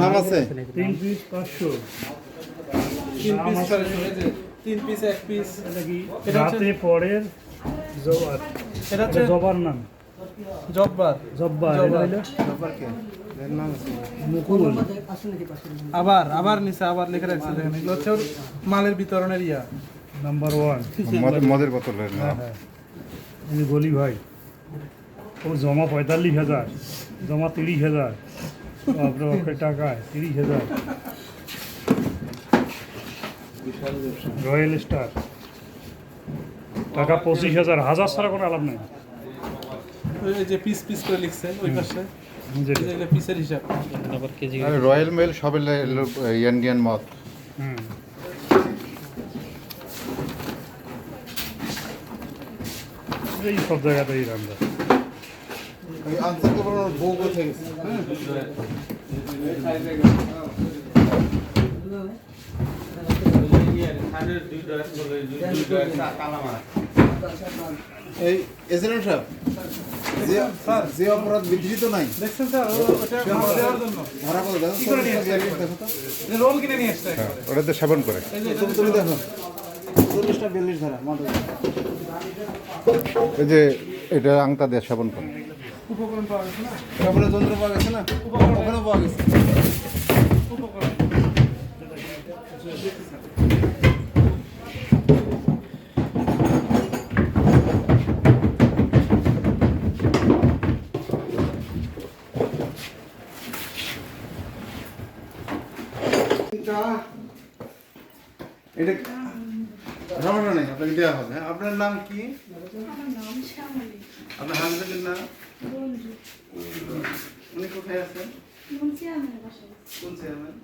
নাম আছে? তিন পিস পাঁচশো। তিন পিস আছে। এই যে তিন পিস এক পিস এটা কি? এটা হচ্ছে- রাতে পরের জবার এটা হচ্ছে জবার নাম। জব্বার। জব্বার এটা জব্বার। কে? এর নাম আছে। মুকুল। আবার আবার নিচে আবার লিখে রাখছে দেখেন। এগুলো হচ্ছে ওর মালের বিতরণের ইয়া। নাম্বার ওয়ান মদ- মদের বোতলের নাম। হ্যাঁ হ্যাঁ। গলি ভাই। ও জমা পঁয়তাল্লিশ হাজার জমা তিরিশ হাজার। টাকায় তিরিশ হাজার। Royal Star. টাকা পঁচিশ হাজার হাজার ছাড়া কোনো আলাপ নেই। ওই যে পিস পিস করে লিখছে ওই পাশে। পিসের হিসাব। আরে রয়্যাল মেল সব ইন্ডিয়ান মদ। হুম। এই সব জায়গাতেই রান্না। আনসার তো বড় বউ কোথায় গেছে? এই এসএলএম সাহেব যে যে অপরাধ বিধৃত নাই দেখছেন স্যার ও ওটা মাল দেওয়ার জন্য। ধরা পড়ে দেখো কি করে নিয়ে তো। এটা রোল কিনে নিয়ে আসছে একবারে। ওটাতে সেবন করে। তুমি তুমি দেখো। চল্লিশটা বিয়াল্লিশ ধারা এই যে এটা আংটা দিয়ে সেবন করে। উপকরণ পাওয়া গেছে না? সেবনের যন্ত্র পাওয়া গেছে না? ওখানেও পাওয়া গেছে। উপকরণ। এটা সমস্যা নেই আপনাকে দেওয়া হবে। হ্যাঁ? আপনার নাম কি? আপনার হাজবেন্ডের নাম? কোথায় আছেন কোন চেয়ারম্যান?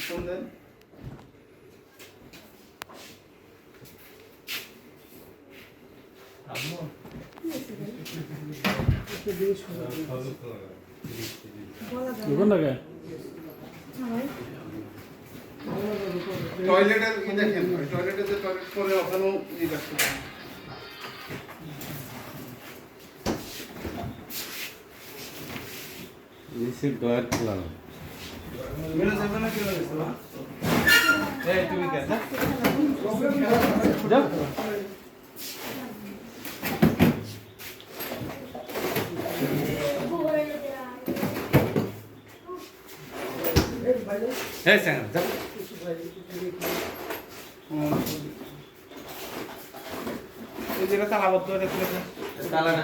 ফোন দেন টয়লেটের দেখেন টয়লেটে যে টয়লেট করে ওখানেও ই রাখতে পারেন। মেরে যাবে না কি হয়েছে না? এই যেটা তালাবদ্ধ এটা খুলে দেন। চেয়ারম্যান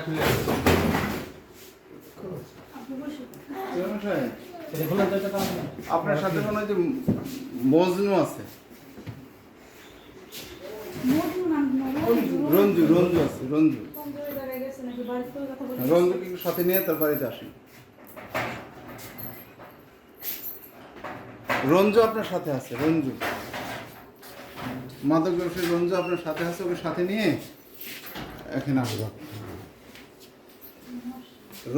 সাহেব, আপনার সাথে মনে হয় মজনু আছে। রঞ্জু রঞ্জু আছে, রঞ্জু। সাথে নিয়ে তার বাড়িতে রঞ্জু আপনার সাথে আছে, রঞ্জু। মাদক ব্যবসায়ী রঞ্জু আপনার সাথে আছে, ওকে সাথে নিয়ে এখানে আসব।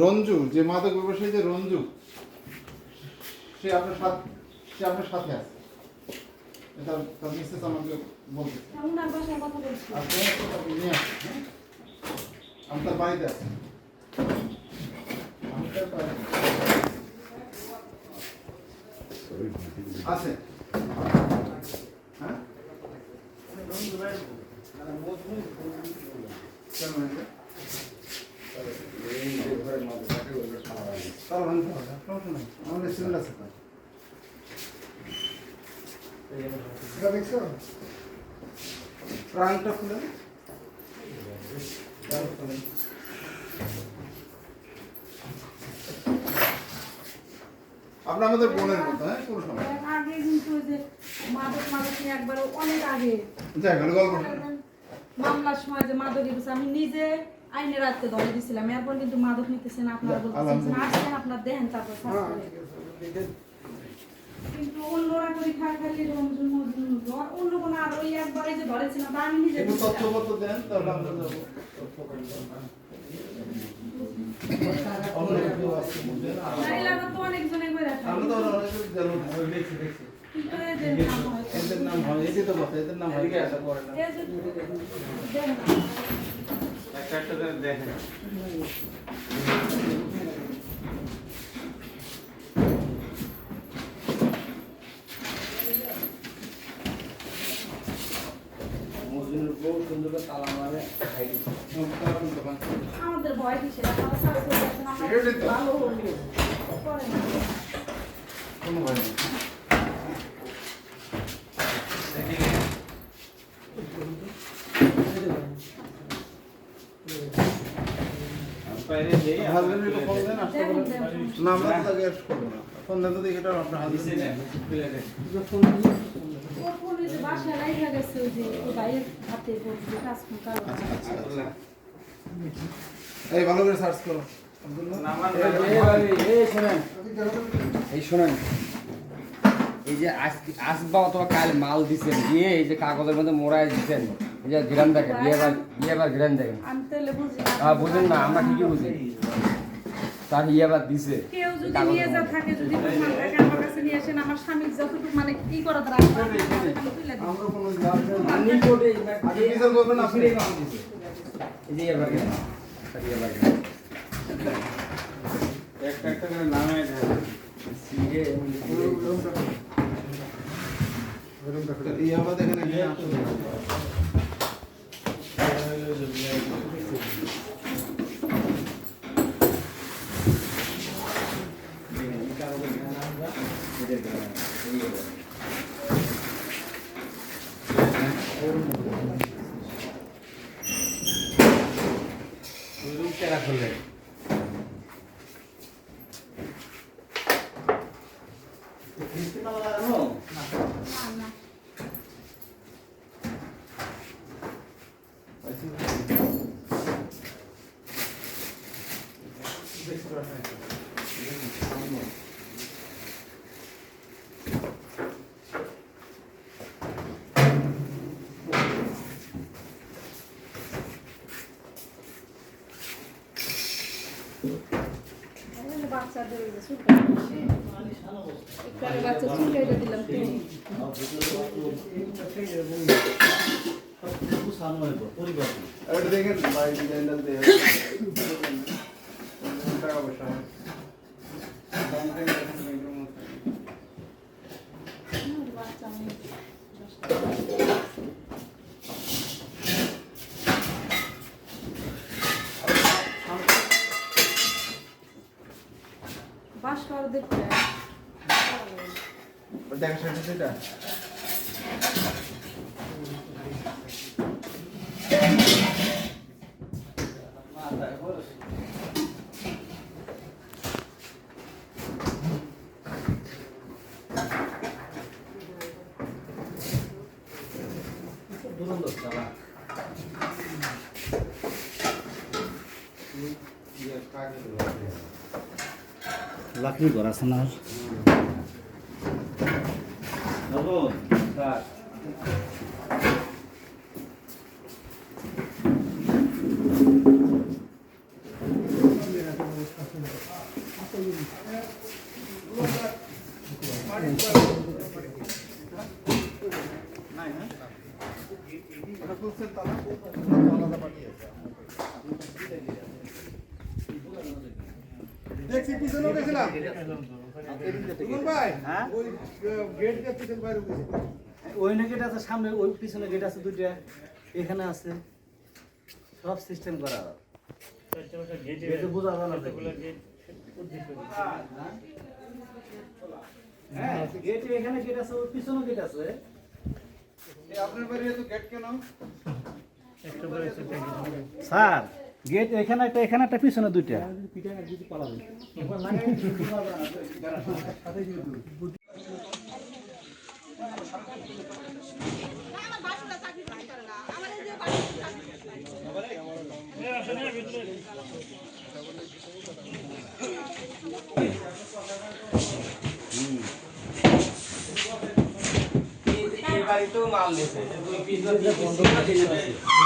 রঞ্জু, যে মাদক ব্যবসায়ী যে রঞ্জু। সে আপনার সাথে সে আপনার সাথে আছে। এটা তার মিসেস আমাকে বলতে আপনি নিয়ে আসেন হ্যাঁ? আমি তার বাড়িতে আছি। আমি তার বাড়িতে আছে হ্যাঁ কেন হয়েছে? তাও ভাঙতে হবে, সমস্যা নাই। আমাদের সিভিল আছে তো। প্রাণটা খুলে আপনি আমাদের বোনের মতো হ্যাঁ? কোনো সময় আগে কিন্তু যে মাদক মাদক একবার অনেক আগে। যাই হোক গল্প মামলার সময় যে মাদক আমি নিজে আইনে রাখতে ধরে দিছিলাম। এরপর কিন্তু মাদক নিতেছেন আপনারা বলতেছেন আসছেন আপনার দেখেন তারপর করে। কিন্তু অন্যরা করে খায় খালি রমজুন মজুন অন্য কোনো আর ওই একবারে যে ধরেছিলাম তা আমি নিজে। তথ্যপত্র দেন তাহলে আমরা যাব। এদের নাম হয় এই তো কথা এদের নাম হয়। এই যে দেখেন। বহু সুন্দর করে তালা মারে খাই আমাদের ভয়। ভালো হলো কোনো ভয় নেই। না আমরা ফোন দেন তো দেখি আপনার হাতে। ফোন। এই ভালো করে সার্চ করো। এই শোনেন। এই শোনেন এই যে আজকে আসবা অথবা কাল মাল দিছেন দিয়ে এই যে কাগজের মধ্যে মোড়ায় দিচ্ছেন এই যে গ্রাম দেখেন বিয়ে বার বিয়ে বার গ্রাম দেখেন। বুঝেন না আমরা ঠিকই বুঝি। তার ইয়ে বার দিছে। কেউ যদি নিয়ে যা থাকে যদি প্রমাণ থাকে আমার কাছে নিয়ে আসেন আমার স্বামী যতটুকু মানে কি করা দিই আমরা কোনো আপনি কোর্টে আগে বিচার করবেন আপনি। এই যে ইয়ে বার গ্রাম তার ইয়ে বার গ্রাম একটা একটা করে নামে সিগে এই আবার দেখেন এখানে আসলে। না না এই বাচ্চাদের ওই যে চুলটা একটু আগে বাচ্চা চুল কেটে দিলাম তো এটা দেখেন ভাই ডিজাইনটা দেখেন টাকা পয়সা হয়। বাচ্চা আমি বাস কর দেখতে ওর দেখা শেষ হয়েছে এটা? লাকড়ি ঘর আছে না ওটা খুলছেন তালা? তালাটা পাঠিয়েছে। দেখছি পিছনেও গেছিলাম ভাই ওই গেট দিয়ে পিছন বাইরে ওই না গেট আছে সামনে ওই পিছনে গেট আছে দুইটা। এখানে আছে। সব সিস্টেম করা গেটে বোঝা যায় না হ্যাঁ গেট এখানে গেট আছে পিছনে গেট আছে। আপনার বাড়ি তো গেট কেন? স্যার গেট এখানে একটা এখানে একটা, পিছনে দুইটা। এই বাড়িতেও মাল দিছে দুই পিস তিন পিস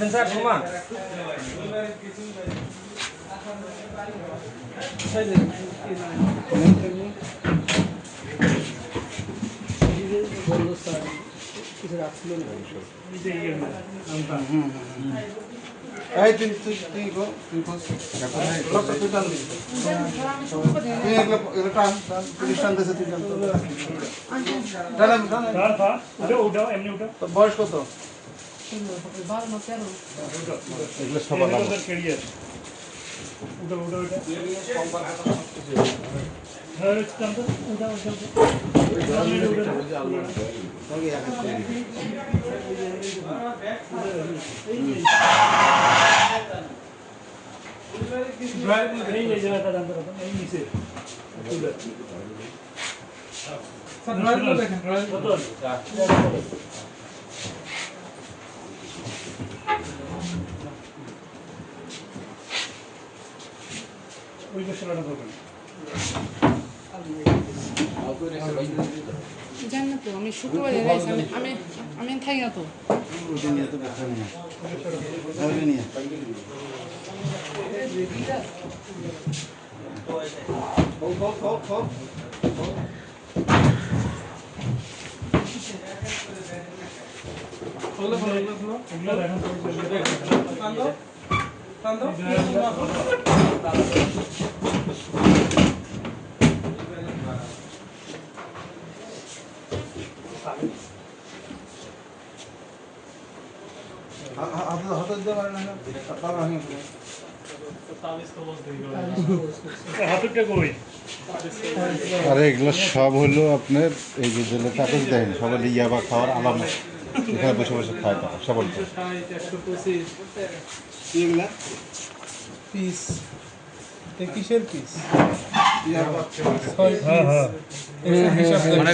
দেখছেন স্যার সমান এই তুই তুই তুই গো তুই খোঁজ লোকটা তুই টান দিস তুই এগুলো এগুলো টান টান পুলিশ টানতেছে তুই টান। টান টান স্যার স্যার ওটা ওটা এমনি ওটা বয়স কত? এগুলো সব আলাদা ক্যারিয়ার ওটা ওটা ওটা হ্যাঁ ওটা ওটা এই এই জায়গাটা দাম করো এই নিচে স্যার ড্রয়ারগুলো দেখেন ড্রয়ার কত ওই মশলাটা করবেন জানি তো আমি শুক্রবারে আমি আমি থাকি না তো ওগুলো ভালো ওগুলো আরে এগুলো সব হলো আপনার এই যে যেগুলো কাগজ দেন সব হলো ইয়াবা খাওয়ার আলামত। এখানে বসে বসে খায় তারা ষাট পিস কিসের হ্যাঁ হ্যাঁ। মানে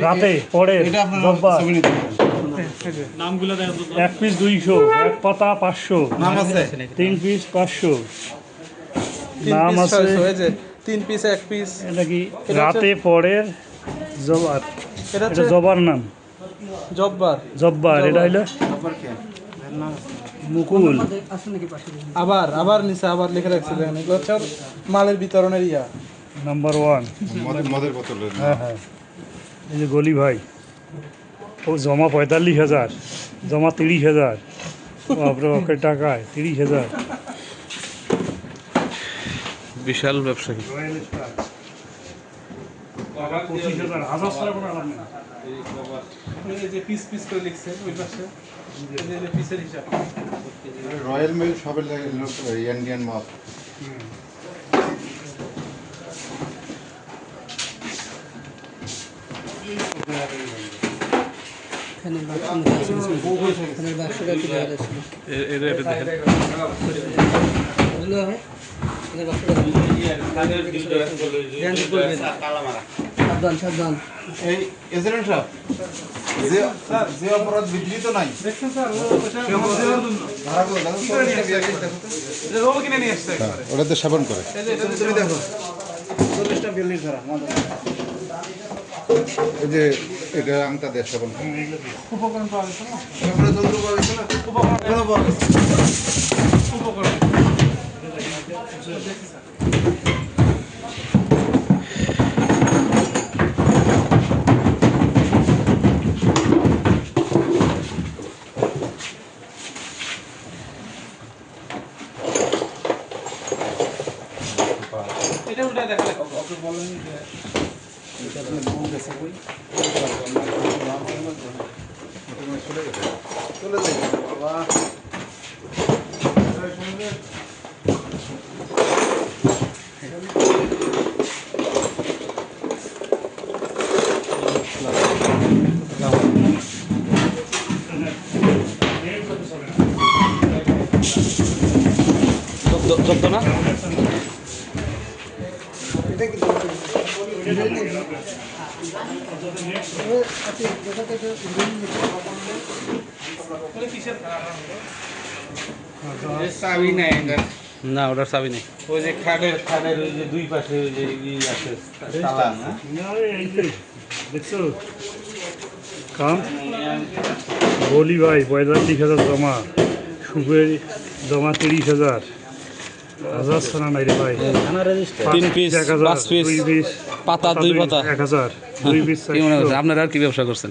রাতে পরে এক পিস দুইশো এক পাতা পাঁচশো। নাম আছে? তিন পিস পাঁচশো। তিন নাম আছে যে তিন পিস এক পিস এটা কি? রাতে পরের জবার। এটা জবার নাম। জব্বার। জব্বার এটা হইল মুকুল। আবার আবার নিচে আবার লিখে রাখছে দেখেন। এগুলো হচ্ছে মালের বিতরণের ইয়া। নাম্বার ওয়ান মদের মদের বোতলের হ্যাঁ হ্যাঁ। এই যে গলি ভাই। ও জমা পঁয়তাল্লিশ হাজার জমা তিরিশ হাজার। বাপরে বাপরে টাকায় তিরিশ হাজার বিশাল ব্যবসায়ী পঁচিশ হাজার হাজার ছাড়া কোনো আলাপ নেই এই যে পিস পিস করে লিখছে ওই পাশে এই যে পিসের হিসাব রয়্যাল মিল সবের লাগে লোক ইন্ডিয়ান মাল এই এজেন্ট সাহেব যে অপরাধ বিধৃত নাই। দেখছেন স্যার ও ওটা কিনে নিয়ে আসছে একবারে। ওটা তো সেবন করে। এটা তুমি দেখো। এই যে এটা আংটা দেয় সেবন করে। উপকরণ পাওয়া গেছে না? উপকরণ। পাওয়া গেছে। উপকরণ। 確かに。চাবি নাই না ওটার চাবি নেই। ওই যে খাটের খাটের ওই যে দুই পাশে ওই যে ই আছে দেখছ? কাম? বলি ভাই পঁয়তাল্লিশ হাজার জমা সুপের জমা তিরিশ হাজার। হাজার ছাড়া নাই রে ভাই। তিন পিস এক হাজার দুই পিস পাতা দুই পাতা। এক হাজার দুই পিস মনে। আপনারা আর কি ব্যবসা করছেন?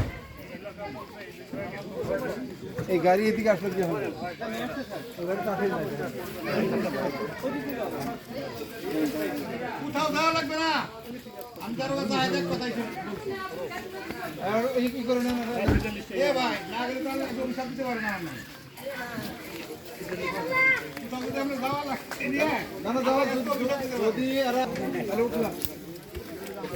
এই গাড়ি এদিকে আসলে কি হবে? কোথাও যাওয়া লাগবে না। আমি কথাই আর এই কি করে নেন এ ভাই না গেলে তো আমি একদম সব দিতে পারি না আমি যদি না না আর তাহলে উঠলাম। ওই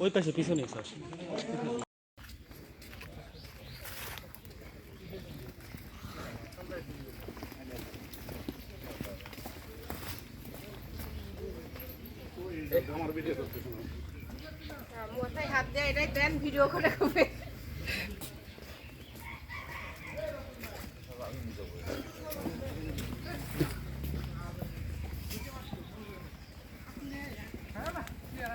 ওই পাশে পিছনে স্যার মাথায় হাত দেয় এটাই দেন ভিডিও করে হবে